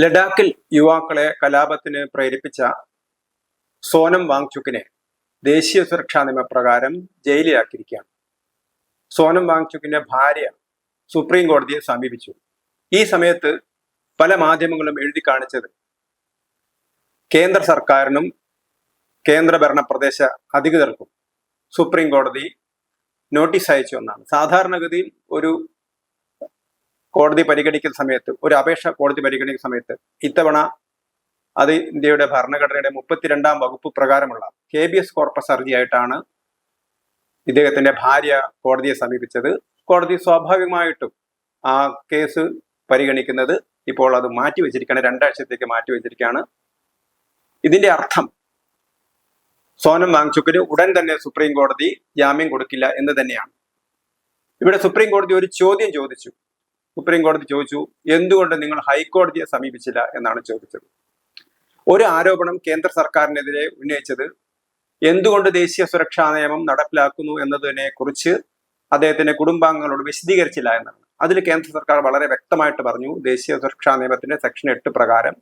ലഡാക്കിൽ യുവാക്കളെ കലാപത്തിന് പ്രേരിപ്പിച്ച സോനം വാങ്ചുക്കിനെ ദേശീയ സുരക്ഷാ നിയമപ്രകാരം ജയിലിലാക്കിയിരിക്കുകയാണ്. സോനം വാങ്ചുക്കിന്റെ ഭാര്യ സുപ്രീം കോടതിയെ സമീപിച്ചു. ഈ സമയത്ത് പല മാധ്യമങ്ങളും എഴുതി കാണിച്ചത് കേന്ദ്ര സർക്കാരിനും കേന്ദ്രഭരണ പ്രദേശ അധികൃതർക്കും സുപ്രീം കോടതി നോട്ടീസ് അയച്ചു എന്നാണ്. സാധാരണഗതിയിൽ ഒരു കോടതി പരിഗണിക്കുന്ന സമയത്ത് ഒരു അപേക്ഷ കോടതി പരിഗണിക്കുന്ന സമയത്ത് ഇത്തവണ അത് ഇന്ത്യയുടെ ഭരണഘടനയുടെ മുപ്പത്തിരണ്ടാം വകുപ്പ് പ്രകാരമുള്ള കെ ബി എസ് കോർപ്പസ് ഹർജിയായിട്ടാണ് ഇദ്ദേഹത്തിന്റെ ഭാര്യ കോടതിയെ സമീപിച്ചത്. കോടതി സ്വാഭാവികമായിട്ടും ആ കേസ് പരിഗണിക്കുന്നത് ഇപ്പോൾ അത് മാറ്റി വെച്ചിരിക്കുകയാണ് രണ്ടാഴ്ചത്തേക്ക് മാറ്റി വെച്ചിരിക്കുകയാണ്. ഇതിന്റെ അർത്ഥം സോനം വാങ്ചുക്കിന് ഉടൻ തന്നെ സുപ്രീം കോടതി ജാമ്യം കൊടുക്കില്ല എന്ന് തന്നെയാണ്. ഇവിടെ സുപ്രീം കോടതി ഒരു ചോദ്യം ചോദിച്ചു. സുപ്രീം കോടതി ചോദിച്ചു എന്തുകൊണ്ട് നിങ്ങൾ ഹൈക്കോടതിയെ സമീപിച്ചില്ല? എന്നാണ് ചോദിച്ചത്. ഒരു ആരോപണം കേന്ദ്ര സർക്കാരിനെതിരെ ഉന്നയിച്ചത് എന്തുകൊണ്ട് ദേശീയ സുരക്ഷാ നിയമം നടപ്പിലാക്കുന്നു എന്നതിനെ കുറിച്ച് അദ്ദേഹത്തിന്റെ കുടുംബാംഗങ്ങളോട് വിശദീകരിച്ചില്ല എന്നാണ്. അതിൽ കേന്ദ്ര സർക്കാർ വളരെ വ്യക്തമായിട്ട് പറഞ്ഞു ദേശീയ സുരക്ഷാ നിയമത്തിന്റെ സെക്ഷൻ എട്ട് പ്രകാരം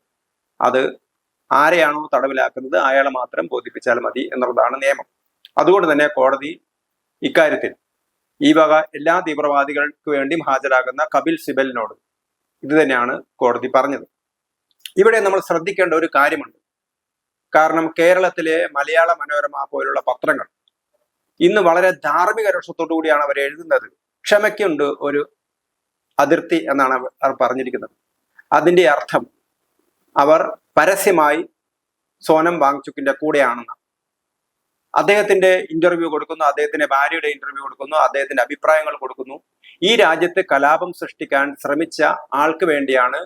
അത് ആരെയാണോ തടവിലാക്കുന്നത് അയാളെ മാത്രം ബോധിപ്പിച്ചാൽ മതി എന്നുള്ളതാണ് നിയമം. അതുകൊണ്ട് തന്നെ കോടതി ഇക്കാര്യത്തിൽ ഈ വക എല്ലാ തീവ്രവാദികൾക്ക് വേണ്ടിയും ഹാജരാകുന്ന കപിൽ സിബലിനോട് ഇത് തന്നെയാണ് കോടതി പറഞ്ഞത്. ഇവിടെ നമ്മൾ ശ്രദ്ധിക്കേണ്ട ഒരു കാര്യമുണ്ട്. കാരണം കേരളത്തിലെ മലയാള മനോരമ പോലുള്ള പത്രങ്ങൾ ഇന്ന് വളരെ ധാർമ്മിക രോഷത്തോടു കൂടിയാണ് അവർ എഴുതുന്നത്. ക്ഷമയ്ക്കുണ്ട് ഒരു അതിർത്തി എന്നാണ് അവർ പറഞ്ഞിരിക്കുന്നത്. അതിന്റെ അർത്ഥം അവർ പരസ്യമായി സോനം വാങ്ചുക്കിന്റെ കൂടെയാണെന്ന് അദ്ദേഹത്തിന്റെ ഇന്റർവ്യൂ കൊടുക്കുന്നു അദ്ദേഹത്തിന്റെ ഭാര്യയുടെ ഇന്റർവ്യൂ കൊടുക്കുന്നു അദ്ദേഹത്തിന്റെ അഭിപ്രായങ്ങൾ കൊടുക്കുന്നു. ഈ രാജ്യത്ത് കലാപം സൃഷ്ടിക്കാൻ ശ്രമിച്ച ആൾക്ക് വേണ്ടിയാണ്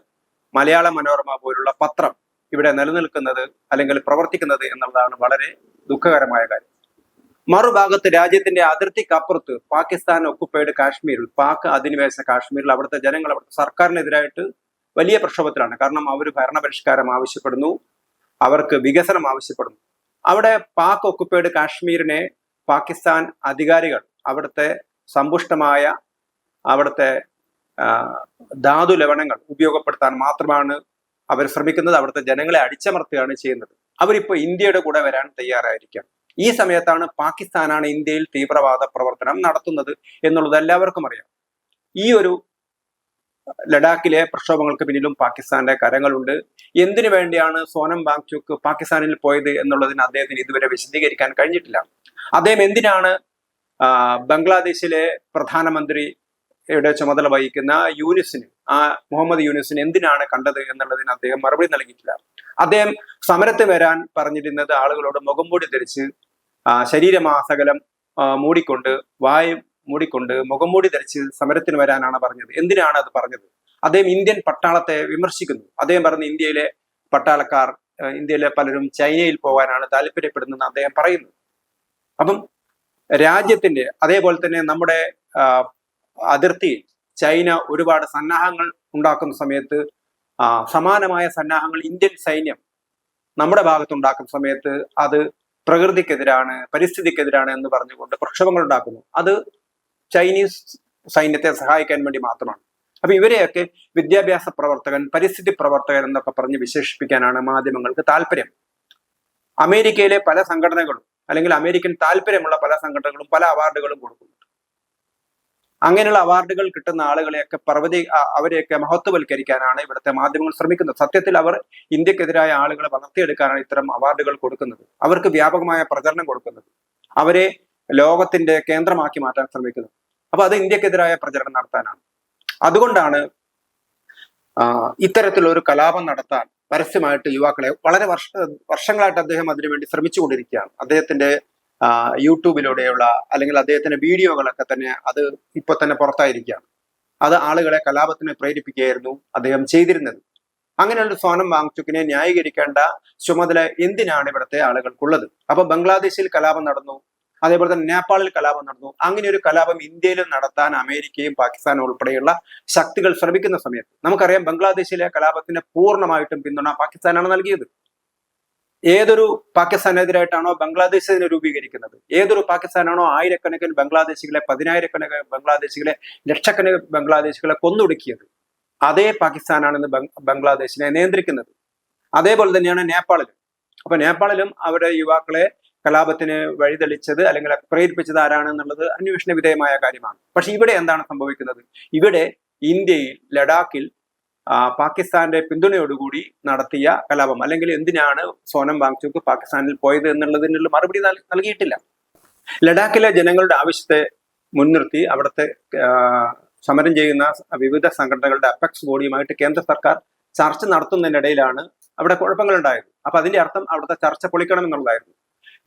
മലയാള മനോരമ പോലുള്ള പത്രം ഇവിടെ നിലനിൽക്കുന്നത് അല്ലെങ്കിൽ പ്രവർത്തിക്കുന്നത് എന്നുള്ളതാണ് വളരെ ദുഃഖകരമായ കാര്യം. മറുഭാഗത്ത് രാജ്യത്തിന്റെ അതിർത്തിക്കപ്പുറത്ത് പാകിസ്ഥാൻ ഒക്കുപ്പൈഡ് കാശ്മീരിൽ പാക് അധിനിവേശ കാശ്മീരിൽ അവിടുത്തെ ജനങ്ങൾ അവിടുത്തെ സർക്കാരിനെതിരായിട്ട് വലിയ പ്രക്ഷോഭത്തിലാണ്. കാരണം അവർ ഭരണപരിഷ്കാരം ആവശ്യപ്പെടുന്നു അവർക്ക് വികസനം ആവശ്യപ്പെടുന്നു. അവിടെ പാക് ഒക്കുപ്പൈഡ് കാശ്മീരിനെ പാകിസ്ഥാൻ അധികാരികൾ അവിടുത്തെ സമ്പുഷ്ടമായ അവിടുത്തെ ധാതു ലവണങ്ങൾ ഉപയോഗപ്പെടുത്താൻ മാത്രമാണ് അവർ ശ്രമിക്കുന്നത്. അവിടുത്തെ ജനങ്ങളെ അടിച്ചമർത്തുകയാണ് ചെയ്യുന്നത്. അവരിപ്പോൾ ഇന്ത്യയുടെ കൂടെ വരാൻ തയ്യാറായിരിക്കാം ഈ സമയത്താണ് പാകിസ്ഥാനാണ് ഇന്ത്യയിൽ തീവ്രവാദ പ്രവർത്തനം നടത്തുന്നത് എന്നുള്ളത് എല്ലാവർക്കും അറിയാം. ഈ ഒരു ലഡാക്കിലെ പ്രക്ഷോഭങ്ങൾക്ക് പിന്നിലും പാകിസ്ഥാന്റെ കരങ്ങളുണ്ട്. എന്തിനു വേണ്ടിയാണ് സോനം ബാങ്ചുക്ക് പാകിസ്ഥാനിൽ പോയത് എന്നുള്ളതിന് അദ്ദേഹത്തിന് ഇതുവരെ വിശദീകരിക്കാൻ കഴിഞ്ഞിട്ടില്ല. അദ്ദേഹം എന്തിനാണ് ബംഗ്ലാദേശിലെ പ്രധാനമന്ത്രിയുടെ ചുമതല വഹിക്കുന്ന യൂനിസിന് ആ മുഹമ്മദ് യൂനിസിന് എന്തിനാണ് കണ്ടത് എന്നുള്ളതിന് അദ്ദേഹം മറുപടി നൽകിയിട്ടില്ല. അദ്ദേഹം സമരത്ത് വരാൻ പറഞ്ഞിരുന്നത് ആളുകളോട് മുഖംമൂടി ധരിച്ച് ശരീരമാസകലം മൂടിക്കൊണ്ട് വായു മൂടിക്കൊണ്ട് മുഖംമൂടി ധരിച്ച് സമരത്തിന് വരാനാണ് പറഞ്ഞത്. എന്തിനാണ് അത് പറഞ്ഞത്? അദ്ദേഹം ഇന്ത്യൻ പട്ടാളത്തെ വിമർശിക്കുന്നു. അദ്ദേഹം പറഞ്ഞ ഇന്ത്യയിലെ പട്ടാളക്കാർ ഇന്ത്യയിലെ പലരും ചൈനയിൽ പോകാനാണ് താല്പര്യപ്പെടുന്നതെന്ന് അദ്ദേഹം പറയുന്നു. അപ്പം രാജ്യത്തിന്റെ അതേപോലെ തന്നെ നമ്മുടെ അതിർത്തിയിൽ ചൈന ഒരുപാട് സന്നാഹങ്ങൾ ഉണ്ടാക്കുന്ന സമയത്ത് സമാനമായ സന്നാഹങ്ങൾ ഇന്ത്യൻ സൈന്യം നമ്മുടെ ഭാഗത്ത് ഉണ്ടാക്കുന്ന സമയത്ത് അത് പ്രകൃതിക്കെതിരാണ് പരിസ്ഥിതിക്കെതിരാണ് എന്ന് പറഞ്ഞുകൊണ്ട് പ്രക്ഷോഭങ്ങൾ ഉണ്ടാക്കുന്നു. അത് ചൈനീസ് സൈന്യത്തെ സഹായിക്കാൻ വേണ്ടി മാത്രമാണ്. അപ്പൊ ഇവരെയൊക്കെ വിദ്യാഭ്യാസ പ്രവർത്തകൻ പരിസ്ഥിതി പ്രവർത്തകൻ എന്നൊക്കെ പറഞ്ഞ് വിശേഷിപ്പിക്കാനാണ് മാധ്യമങ്ങൾക്ക് താല്പര്യം. അമേരിക്കയിലെ പല സംഘടനകളും അല്ലെങ്കിൽ അമേരിക്കൻ താല്പര്യമുള്ള പല സംഘടനകളും പല അവാർഡുകളും കൊടുക്കുന്നുണ്ട് അങ്ങനെയുള്ള അവാർഡുകൾ കിട്ടുന്ന ആളുകളെയൊക്കെ പർവതി അവരെയൊക്കെ മഹത്വവൽക്കരിക്കാനാണ് ഇവിടുത്തെ മാധ്യമങ്ങൾ ശ്രമിക്കുന്നത്. സത്യത്തിൽ അവർ ഇന്ത്യക്കെതിരായ ആളുകളെ വളർത്തിയെടുക്കാനാണ് ഇത്തരം അവാർഡുകൾ കൊടുക്കുന്നത്. അവർക്ക് വ്യാപകമായ പ്രചരണം കൊടുക്കുന്നത്. അവരെ ലോകത്തിന്റെ കേന്ദ്രമാക്കി മാറ്റാൻ ശ്രമിക്കുന്നത്. അപ്പൊ അത് ഇന്ത്യക്കെതിരായ പ്രചരണം നടത്താനാണ്. അതുകൊണ്ടാണ് ഇത്തരത്തിലുള്ള ഒരു കലാപം നടത്താൻ പരസ്യമായിട്ട് യുവാക്കളെ വളരെ വർഷ വർഷങ്ങളായിട്ട് അദ്ദേഹം അതിനുവേണ്ടി ശ്രമിച്ചുകൊണ്ടിരിക്കുകയാണ്. അദ്ദേഹത്തിന്റെ യൂട്യൂബിലൂടെയുള്ള അല്ലെങ്കിൽ അദ്ദേഹത്തിന്റെ വീഡിയോകളൊക്കെ തന്നെ അത് ഇപ്പൊ തന്നെ പുറത്തായിരിക്കുകയാണ്. അത് ആളുകളെ കലാപത്തിന് പ്രേരിപ്പിക്കുകയായിരുന്നു അദ്ദേഹം ചെയ്തിരുന്നത്. അങ്ങനെയുള്ള സ്വാനം വാങ്ചുക്കിനെ ന്യായീകരിക്കേണ്ട ചുമതല എന്തിനാണ് ഇവിടുത്തെ ആളുകൾക്കുള്ളത്? അപ്പൊ ബംഗ്ലാദേശിൽ കലാപം നടന്നു. അതേപോലെ തന്നെ നേപ്പാളിൽ കലാപം നടന്നു. അങ്ങനെ ഒരു കലാപം ഇന്ത്യയിലും നടത്താൻ അമേരിക്കയും പാകിസ്ഥാനും ഉൾപ്പെടെയുള്ള ശക്തികൾ ശ്രമിക്കുന്ന സമയത്ത് നമുക്കറിയാം ബംഗ്ലാദേശിലെ കലാപത്തിന് പൂർണമായിട്ടും പിന്തുണ പാകിസ്ഥാനാണ് നൽകിയത്. ഏതൊരു പാകിസ്ഥാനെതിരായിട്ടാണോ ബംഗ്ലാദേശിനെ രൂപീകരിക്കുന്നത്? ഏതൊരു പാകിസ്ഥാനാണോ ആയിരക്കണക്കിന് ബംഗ്ലാദേശികളെ പതിനായിരക്കണക്കിന് ബംഗ്ലാദേശികളെ ലക്ഷക്കണക്കിന് ബംഗ്ലാദേശികളെ കൊന്നൊടുക്കിയത്? അതേ പാകിസ്ഥാനാണ് ഇന്ന് ബംഗ്ലാദേശിനെ നിയന്ത്രിക്കുന്നത്. അതേപോലെ തന്നെയാണ് നേപ്പാളിലും. അപ്പൊ നേപ്പാളിലും അവരുടെ യുവാക്കളെ കലാപത്തിന് വഴിതെളിച്ചത് അല്ലെങ്കിൽ പ്രേരിപ്പിച്ചത് ആരാണെന്നുള്ളത് അന്വേഷണ വിധേയമായ കാര്യമാണ്. പക്ഷെ ഇവിടെ എന്താണ് സംഭവിക്കുന്നത്? ഇവിടെ ഇന്ത്യയിൽ ലഡാക്കിൽ പാകിസ്ഥാന്റെ പിന്തുണയോടുകൂടി നടത്തിയ കലാപം അല്ലെങ്കിൽ എന്തിനാണ് സോനം വാങ്ചുക്ക് പാകിസ്ഥാനിൽ പോയത് എന്നുള്ളതിനുള്ള മറുപടി നൽ- നൽകിയിട്ടില്ല. ലഡാക്കിലെ ജനങ്ങളുടെ ആവശ്യത്തെ മുൻനിർത്തി അവിടുത്തെ സമരം ചെയ്യുന്ന വിവിധ സംഘടനകളുടെ അപെക്സ് ബോഡിയുമായിട്ട് കേന്ദ്ര സർക്കാർ ചർച്ച നടത്തുന്നതിനിടയിലാണ് അവിടെ കുഴപ്പങ്ങൾ ഉണ്ടായത് അപ്പൊ അതിന്റെ അർത്ഥം അവിടുത്തെ ചർച്ച പൊളിക്കണം എന്നുള്ളതായിരുന്നു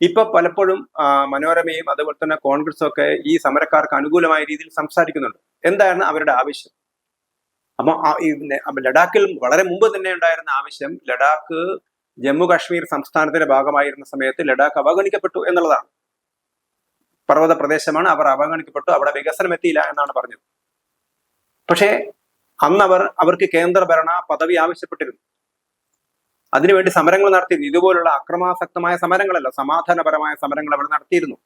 ഇപ്പൊ പലപ്പോഴും മനോരമയും അതുപോലെ തന്നെ കോൺഗ്രസും ഒക്കെ ഈ സമരക്കാർക്ക് അനുകൂലമായ രീതിയിൽ സംസാരിക്കുന്നുണ്ട്. എന്താണ് അവരുടെ ആവശ്യം? അപ്പൊ ലഡാക്കിൽ വളരെ മുമ്പ് തന്നെ ഉണ്ടായിരുന്ന ആവശ്യം ലഡാക്ക് ജമ്മു കാശ്മീർ സംസ്ഥാനത്തിന്റെ ഭാഗമായിരുന്ന സമയത്ത് ലഡാക്ക് അവഗണിക്കപ്പെട്ടു എന്നുള്ളതാണ്. പർവത പ്രദേശമാണ് അവർ അവഗണിക്കപ്പെട്ടു അവിടെ വികസനം എത്തിയില്ല എന്നാണ് പറഞ്ഞത്. പക്ഷേ അന്നവർ അവർക്ക് കേന്ദ്രഭരണ പദവി ആവശ്യപ്പെട്ടിരുന്നു. അതിനുവേണ്ടി സമരങ്ങൾ നടത്തിയിരുന്നു. ഇതുപോലുള്ള അക്രമാസക്തമായ സമരങ്ങളല്ല സമാധാനപരമായ സമരങ്ങൾ അവർ നടത്തിയിരുന്നു.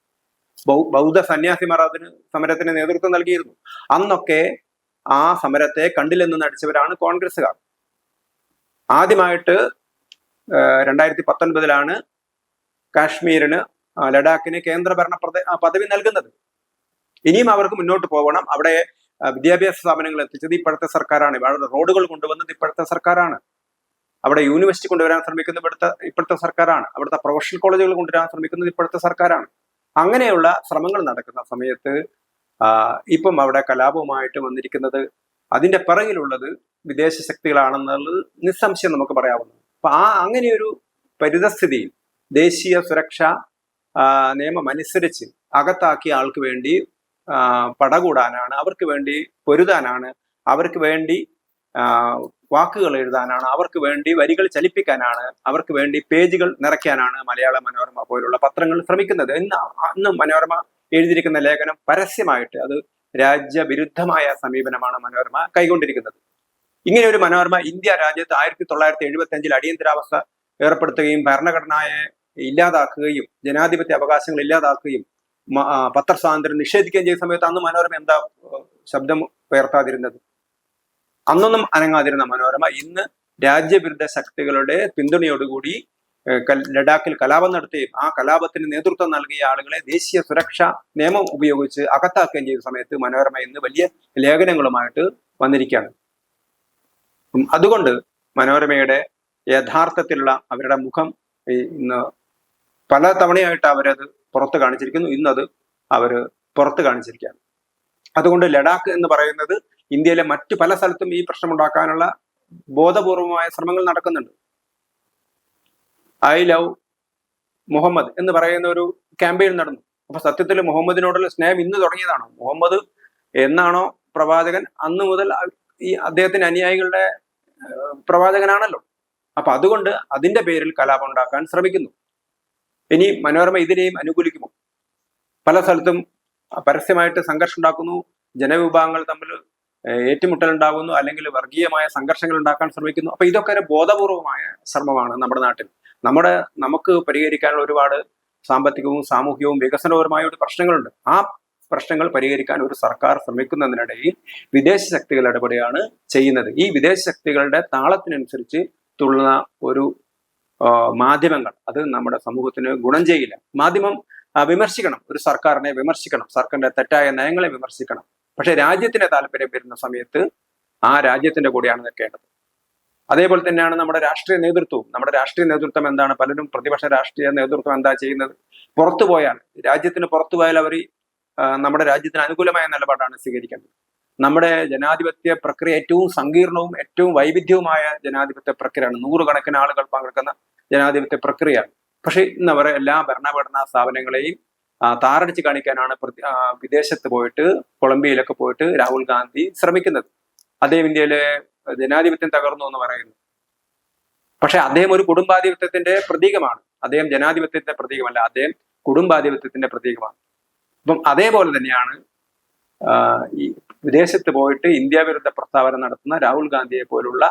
ബൗദ്ധ സന്യാസിമാർ അതിന് സമരത്തിന് നേതൃത്വം നൽകിയിരുന്നു. അന്നൊക്കെ ആ സമരത്തെ കണ്ടില്ലെന്ന് നടിച്ചവരാണ് കോൺഗ്രസ്സുകാർ. ആദ്യമായിട്ട് രണ്ടായിരത്തി പത്തൊൻപതിലാണ് കാശ്മീരിന് ലഡാക്കിന് കേന്ദ്രഭരണ പദവി നൽകുന്നത്. ഇനിയും അവർക്ക് മുന്നോട്ട് പോകണം അവിടെ വിദ്യാഭ്യാസ സ്ഥാപനങ്ങൾ എത്തിച്ചത് ഇപ്പോഴത്തെ സർക്കാരാണ്. അവിടെ റോഡുകൾ കൊണ്ടുവന്നത് ഇപ്പോഴത്തെ സർക്കാരാണ്. അവിടെ യൂണിവേഴ്സിറ്റി കൊണ്ടുവരാൻ ശ്രമിക്കുന്നത് ഇവിടുത്തെ ഇപ്പോഴത്തെ സർക്കാരാണ്. അവിടുത്തെ പ്രൊഫഷണൽ കോളേജുകൾ കൊണ്ടുവരാൻ ശ്രമിക്കുന്നത് ഇപ്പോഴത്തെ സർക്കാരാണ്. അങ്ങനെയുള്ള ശ്രമങ്ങൾ നടക്കുന്ന സമയത്ത് ഇപ്പം അവിടെ കലാപവുമായിട്ട് വന്നിരിക്കുന്നത് അതിന്റെ പിറകിലുള്ളത് വിദേശ ശക്തികളാണെന്നുള്ളത് നിസ്സംശയം നമുക്ക് പറയാവുന്നത്. അപ്പൊ ആ അങ്ങനെയൊരു പരിതസ്ഥിതിയിൽ ദേശീയ സുരക്ഷാ നിയമം അനുസരിച്ച് അകത്താക്കിയ ആൾക്ക് വേണ്ടി പടകൂടാനാണ് അവർക്ക് വേണ്ടി പൊരുതാനാണ് അവർക്ക് വേണ്ടി വാക്കുകൾ എഴുതാനാണ് അവർക്ക് വേണ്ടി വരികൾ ചലിപ്പിക്കാനാണ് അവർക്ക് വേണ്ടി പേജുകൾ നിറയ്ക്കാനാണ് മലയാള മനോരമ പോലുള്ള പത്രങ്ങൾ ശ്രമിക്കുന്നത്. ഇന്ന് അന്ന് മനോരമ എഴുതിയിരിക്കുന്ന ലേഖനം പരസ്യമായിട്ട് അത് രാജ്യവിരുദ്ധമായ സമീപനമാണ് മനോരമ കൈകൊണ്ടിരിക്കുന്നത്. ഇങ്ങനെ ഒരു മനോരമ ഇന്ത്യ രാജ്യത്ത് ആയിരത്തി തൊള്ളായിരത്തി എഴുപത്തി അഞ്ചിൽ അടിയന്തരാവസ്ഥ ഏർപ്പെടുത്തുകയും ഭരണഘടനയെ ഇല്ലാതാക്കുകയും ജനാധിപത്യ അവകാശങ്ങൾ ഇല്ലാതാക്കുകയും പത്രസ്വാതന്ത്ര്യം നിഷേധിക്കുകയും ചെയ്ത സമയത്ത് അന്ന് മനോരമ എന്താ ശബ്ദം ഉയർത്താതിരുന്നത്? അന്നൊന്നും അനങ്ങാതിരുന്ന മനോരമ. ഇന്ന് രാജ്യവിരുദ്ധ ശക്തികളുടെ പിന്തുണയോടുകൂടി ലഡാക്കിൽ കലാപം നടത്തുകയും ആ കലാപത്തിന് നേതൃത്വം നൽകിയ ആളുകളെ ദേശീയ സുരക്ഷാ നിയമം ഉപയോഗിച്ച് അകത്താക്കുകയും ചെയ്ത സമയത്ത് മനോരമ ഇന്ന് വലിയ ലേഖനങ്ങളുമായിട്ട് വന്നിരിക്കുകയാണ്. അതുകൊണ്ട് മനോരമയുടെ യഥാർത്ഥത്തിലുള്ള അവരുടെ മുഖം ഇന്ന് പല തവണയായിട്ട് അവരത് പുറത്ത് കാണിച്ചിരിക്കുന്നു. ഇന്നത് അവർ പുറത്ത് കാണിച്ചിരിക്കുകയാണ്. അതുകൊണ്ട് ലഡാക്ക് എന്ന് പറയുന്നത് ഇന്ത്യയിലെ മറ്റു പല സ്ഥലത്തും ഈ പ്രശ്നമുണ്ടാക്കാനുള്ള ബോധപൂർവമായ ശ്രമങ്ങൾ നടക്കുന്നുണ്ട്. ഐ ലവ് മുഹമ്മദ് എന്ന് പറയുന്ന ഒരു ക്യാമ്പയിൻ നടന്നു. അപ്പൊ സത്യത്തിൽ മുഹമ്മദിനോടുള്ള സ്നേഹം ഇന്ന് തുടങ്ങിയതാണോ? മുഹമ്മദ് എന്നാണോ പ്രവാചകൻ അന്ന് മുതൽ ഈ അദ്ദേഹത്തിന്റെ അനുയായികളുടെ പ്രവാചകനാണല്ലോ. അപ്പൊ അതുകൊണ്ട് അതിന്റെ പേരിൽ കലാപം ഉണ്ടാക്കാൻ ശ്രമിക്കുന്നു. ഇനി മനോരമ ഇതിനെയും അനുകൂലിക്കുമോ? പല സ്ഥലത്തും പരസ്യമായിട്ട് സംഘർഷം ഉണ്ടാക്കുന്നു. ജനവിഭാഗങ്ങൾ തമ്മിൽ ഉണ്ടാകുന്നു അല്ലെങ്കിൽ വർഗീയമായ സംഘർഷങ്ങൾ ഉണ്ടാക്കാൻ ശ്രമിക്കുന്നു. അപ്പൊ ഇതൊക്കെ ഒരു ബോധപൂർവമായ ശ്രമമാണ് നമ്മുടെ നാട്ടിൽ. നമ്മുടെ നമുക്ക് പരിഹരിക്കാനുള്ള ഒരുപാട് സാമ്പത്തികവും സാമൂഹികവും വികസനപരമായ ഒരു പ്രശ്നങ്ങളുണ്ട്. ആ പ്രശ്നങ്ങൾ പരിഹരിക്കാൻ ഒരു സർക്കാർ ശ്രമിക്കുന്നതിനിടയിൽ വിദേശ ശക്തികൾ ഇടപെടുകയാണ് ചെയ്യുന്നത്. ഈ വിദേശ ശക്തികളുടെ താളത്തിനനുസരിച്ച് തുള്ളുന്ന ഒരു മാധ്യമങ്ങൾ അത് നമ്മുടെ സമൂഹത്തിന് ഗുണം ചെയ്യില്ല. മാധ്യമം വിമർശിക്കണം. ഒരു സർക്കാരിനെ വിമർശിക്കണം. സർക്കാരിന്റെ തെറ്റായ നയങ്ങളെ വിമർശിക്കണം. പക്ഷെ രാജ്യത്തിന്റെ താല്പര്യം വരുന്ന സമയത്ത് ആ രാജ്യത്തിന്റെ കൂടെയാണ് നിൽക്കേണ്ടത്. അതേപോലെ തന്നെയാണ് നമ്മുടെ രാഷ്ട്രീയ നേതൃത്വവും. നമ്മുടെ രാഷ്ട്രീയ നേതൃത്വം എന്താണ്? പലരും പ്രതിപക്ഷ രാഷ്ട്രീയ നേതൃത്വം എന്താ ചെയ്യുന്നത്? പുറത്തു പോയാൽ രാജ്യത്തിന് പുറത്തു പോയാൽ അവർ നമ്മുടെ രാജ്യത്തിന് അനുകൂലമായ നിലപാടാണ് സ്വീകരിക്കേണ്ടത്. നമ്മുടെ ജനാധിപത്യ പ്രക്രിയ ഏറ്റവും സങ്കീർണവും ഏറ്റവും വൈവിധ്യവുമായ ജനാധിപത്യ പ്രക്രിയയാണ്. നൂറുകണക്കിന് ആളുകൾ പങ്കെടുക്കുന്ന ജനാധിപത്യ പ്രക്രിയയാണ്. പക്ഷേ ഇന്ന് അവർ എല്ലാ ഭരണഘടനാ സ്ഥാപനങ്ങളെയും താറടിച്ച് കാണിക്കാനാണ് വിദേശത്ത് പോയിട്ട് കൊളംബിയയിലൊക്കെ പോയിട്ട് രാഹുൽ ഗാന്ധി ശ്രമിക്കുന്നത്. അദ്ദേഹം ഇന്ത്യയിലെ ജനാധിപത്യം തകർന്നു എന്ന് പറയുന്നു. പക്ഷെ അദ്ദേഹം ഒരു കുടുംബാധിപത്യത്തിന്റെ പ്രതീകമാണ്. അദ്ദേഹം ജനാധിപത്യത്തിന്റെ പ്രതീകമല്ല അദ്ദേഹം കുടുംബാധിപത്യത്തിന്റെ പ്രതീകമാണ്. അപ്പം അതേപോലെ തന്നെയാണ് ഈ വിദേശത്ത് പോയിട്ട് ഇന്ത്യ വിരുദ്ധ പ്രസ്താവന നടത്തുന്ന രാഹുൽ ഗാന്ധിയെ പോലുള്ള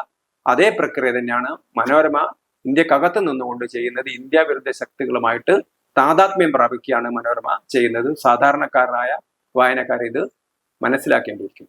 അതേ പ്രക്രിയ തന്നെയാണ് മനോരമ ഇന്ത്യക്കകത്ത് നിന്നുകൊണ്ട് ചെയ്യുന്നത് ഇന്ത്യ വിരുദ്ധ ശക്തികളുമായിട്ട് താതാത്മ്യം പ്രാപിക്കുകയാണ് മനോരമ ചെയ്യുന്നത്. സാധാരണക്കാരനായ വായനക്കാർ ഇത് മനസ്സിലാക്കേണ്ടിയിരിക്കും